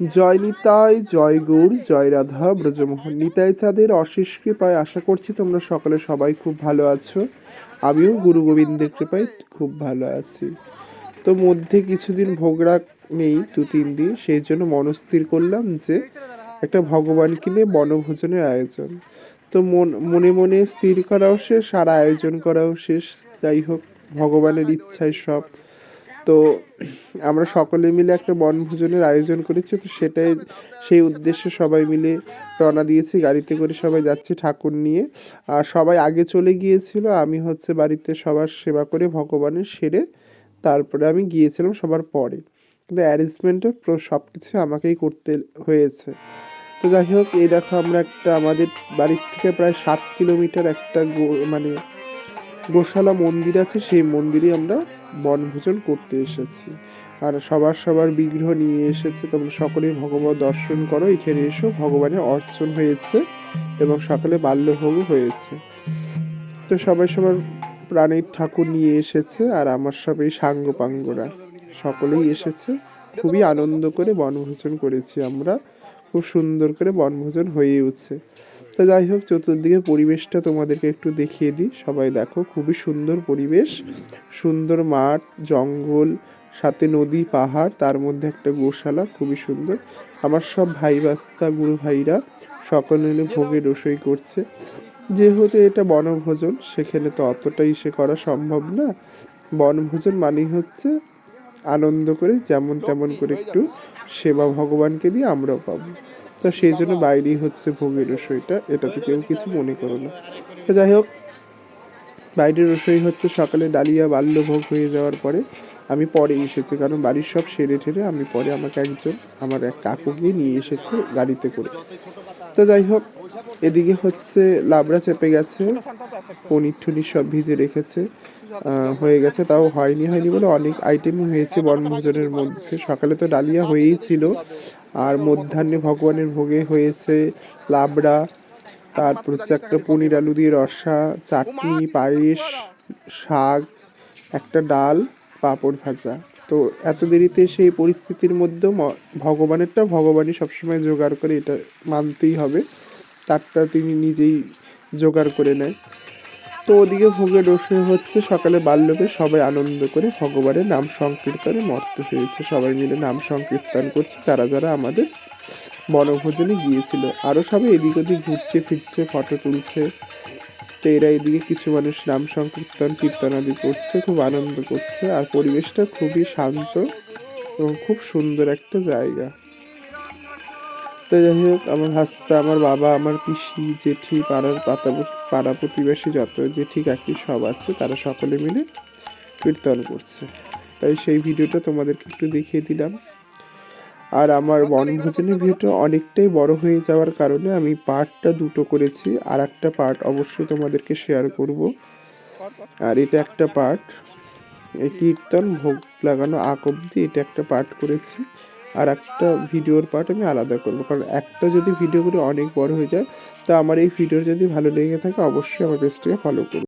জয় নিতাই, জয় গৌর, জয় রাধা, ব্রজমোহন নিতাই চাঁদের অশেষ কৃপায় আশা করছি তোমরা সকলে সবাই খুব ভালো আছো। আমিও গুরু গোবিন্দের কৃপায় খুব ভালো আছি। তো মধ্যে কিছুদিন ভোগরাগ নেই দু, তিন দিন, সেই জন্য মনস্থির করলাম যে একটা ভগবানকে নিয়ে বনভোজনের আয়োজন। তো মন, মনে মনে স্থির করাও শেষ, আর আয়োজন করাও শেষ। যাই হোক, ভগবানের ইচ্ছায় সব। তো আমরা সকলে মিলে একটা বনভোজনের আয়োজন করেছি, তো সেটাই, সেই উদ্দেশ্যে সবাই মিলে রওনা দিয়েছি, গাড়িতে করে সবাই যাচ্ছি ঠাকুর নিয়ে। আর সবাই আগে চলে গিয়েছিল, আমি হচ্ছে বাড়িতে সবার সেবা করে ভগবানের সেরে তারপরে আমি গিয়েছিলাম সবার পরে। কিন্তু অ্যারেঞ্জমেন্টে সব কিছু আমাকেই করতে হয়েছে। তো যাই হোক, এই দেখো আমরা একটা আমাদের বাড়ির থেকে প্রায় সাত কিলোমিটার একটা মানে গোশালা মন্দির আছে, সেই মন্দিরে আমরা বনভোজন করতে এসেছি। আর সবার সবার বিগ্রহ নিয়ে এসেছে, তোমরা সকলেই ভগবত দর্শন করো। এখানে এসো, ভগবানের অর্চন হয়েছে এবং সকালে বাল্যভোগও হয়েছে। তো সবাই সবার প্রাণীর ঠাকুর নিয়ে এসেছে আর আমার সব এই সাঙ্গ পাঙ্গরা সকলেই এসেছে। খুবই আনন্দ করে বনভোজন করেছি আমরা। খুব সুন্দর করে বনভোজন হয়ে উঠছে। তো যাই হোক, চতুর্দিকে পরিবেশটা তোমাদেরকে একটু দেখিয়ে দিই। সবাই দেখো, খুবই সুন্দর পরিবেশ। সুন্দর মাঠ, জঙ্গল, সাথে নদী, পাহাড়, তার মধ্যে একটা গোশালা, খুবই সুন্দর। আমার সব ভাই বাস্তা গুরু ভাইরা সকলে মিলে ভোগে রসই করছে। যেহেতু এটা বনভোজন, সেখানে তো অতটাই সে করা সম্ভব না। বনভোজন মানেই হচ্ছে আনন্দ করে, যেমন তেমন করে একটু সেবা ভগবানকে দিয়ে আমরাও পাবো। তো সেই জন্য বাইরেই হচ্ছে ভোগের রসইটা। এটাতে কেউ কিছু মনে করো না। তো যাই হোক, বাইরের রসই হচ্ছে সকালে ডালিয়া বাল্যভোগ হয়ে যাওয়ার পরে আমি পরে এসেছি, কারণ বাড়ির সব সেরে ঠেরে আমি পরে আমাকে একজন, আমার এক কাকুকে নিয়ে এসেছে গাড়িতে করে। তো যাই হোক, এদিকে হচ্ছে লাবড়া চেপে গেছে পনির টনির সব ভিজে রেখেছে। হয়ে গেছে, তাও হয়নি হয়নি বলে অনেক আইটেমই হয়েছে বনভোজনের মধ্যে। সকালে তো ডালিয়া হয়েই ছিল। আর মধ্যাহ্নে ভগবানের ভোগে হয়েছে লাবড়া তারপর হচ্ছে একটা পনির আলু দিয়ে রসা, চাটনি, পায়েস, শাক, একটা ডাল, পাঁপড় ভাজা। তো এত দেরিতে সেই পরিস্থিতির মধ্যেও ভগবানেরটা ভগবানই সবসময় জোগাড় করে এটা মানতেই হবে। তারটা তিনি নিজেই জোগাড় করে নেয়। তো ওদিকে ভোগে রসে হচ্ছে, সকালে বাল্যকে সবাই আনন্দ করে ভগবানের নাম সংকীর্তনে মর্ত হয়েছে। সবাই মিলে নাম সংকীর্তন করছে যারা যারা আমাদের বনভোজনে গিয়েছিল। আরও সবাই এদিক ওদিক ঘুরছে, ফিরছে, ফটো তুলছে। তো এরা এদিকে কিছু মানুষ নাম সংকীর্তন, কীর্তন আদি করছে, খুব আনন্দ করছে। আর পরিবেশটা খুবই শান্ত এবং খুব সুন্দর একটা জায়গা। তো যাই হোক আমার হাসতে আমার বাবা, আমার পিসি, জেঠি, পাড়ার পাতা, পাড়া প্রতিবেশী যত জেঠি, কাকি সব আছে, তারা সকলে মিলে কীর্তন করছে। তাই সেই ভিডিওটা তোমাদেরকে একটু দেখিয়ে দিলাম। আর আমার বনভোজনের ভিডিওটা অনেকটাই বড় হয়ে যাওয়ার কারণে আমি পার্টটা দুটো করেছি, আর একটা পার্ট অবশ্যই তোমাদেরকে শেয়ার করব। আর এটা একটা পার্ট এই কীর্তন, ভোগ লাগানো আক অব্দি এটা একটা পার্ট করেছি। আর একটা ভিডিওর পার্ট আমি আলাদা করব। কারণ একটা যদি ভিডিও করে অনেক বড় হয়ে যায়, তা আমার এই ভিডিও যদি ভালো লেগে থাকে, অবশ্যই আমার পেজটিকে ফলো করুন